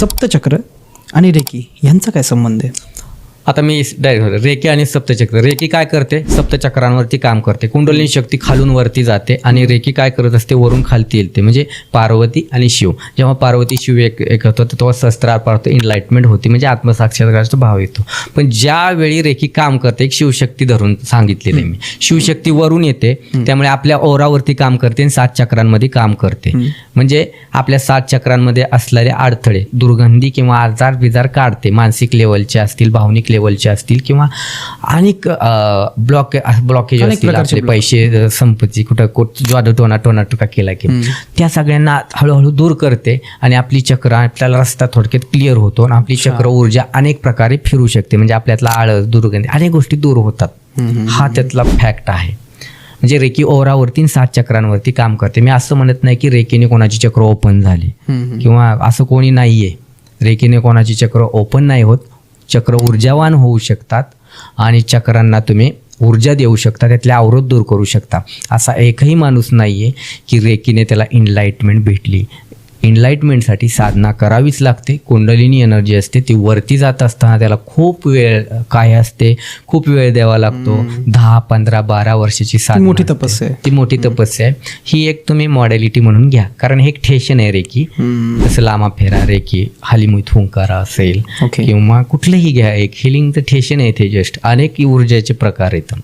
सप्तचक्र आणि रेकी यांचा काय संबंध आहे? आता मी डायरेक्ट रेकी आणि सप्तचक्र. रेकी काय करते? सप्तचक्रांवरती काम करते. कुंडलिनी शक्ती खालून वरती जाते आणि रेकी काय करत असते? वरून खालती येते. म्हणजे पार्वती आणि शिव. जेव्हा पार्वती शिव एक एक होतं तेव्हा शस्त्रार पाडतो. इन्लाइटमेंट होती. म्हणजे आत्मसाक्षात्काराचा भाव येतो. पण ज्यावेळी रेकी काम करते एक शिवशक्ती धरून सांगितलेली मी. शिवशक्ती वरून येते त्यामुळे आपल्या ओरावरती काम करते आणि सात चक्रांमध्ये काम करते. म्हणजे आपल्या सात चक्रांमध्ये असलेले अडथळे दुर्गंधी किंवा आजार बिजार काढते. मानसिक लेवलचे असतील भावनिक लेवलचे असतील किंवा अनेक ब्लॉक ब्लॉकेज असतील आपले पैसे संपत्ती कुठं कुठ ज्वाद टोना टोना टुका केला की त्या सगळ्यांना हळूहळू दूर करते आणि आपली चक्र आपल्याला रस्ता थोडक्यात क्लिअर होतो आणि आपली चक्र ऊर्जा अनेक प्रकारे फिरू शकते. म्हणजे आपल्यातला आळस दुर्गंधी अनेक गोष्टी दूर होतात. हा त्यातला फॅक्ट आहे. म्हणजे रेकी आणि सात चक्रांवरती काम करते. मी असं म्हणत नाही की रेकीने कोणाची चक्र ओपन झाली. किंवा असं कोणी नाहीये. रेकीने कोणाची चक्र ओपन नाही होत. चक्र ऊर्जावान होऊ शकतात आणि चक्रांना तुम्ही ऊर्जा देऊ शकता त्यातले अवरोध दूर करू शकता. असा एकही माणूस नाही आहे की रेकीने त्याला इनलाइटमेंट भेटली. इनलाइटमेंटसाठी साधना करावीच लागते. कुंडलिनी एनर्जी असते ती वरती जात असताना त्याला खूप वेळ काय असते खूप वेळ द्यावा लागतो. दहा पंधरा बारा वर्षाची साधना मोठी. तपस्या आहे. ती मोठी तपस्या आहे. ही एक तुम्ही मॉडेलिटी म्हणून घ्या. कारण हे एक ठेशन आहे रेकी. जसं लामा फेरा रेकी हालिमुथ हुंकारा असेल. किंवा कुठलंही घ्या एक हिलिंगचं ठेशन आहे ते जस्ट अनेक ऊर्जेचे प्रकार आहेत.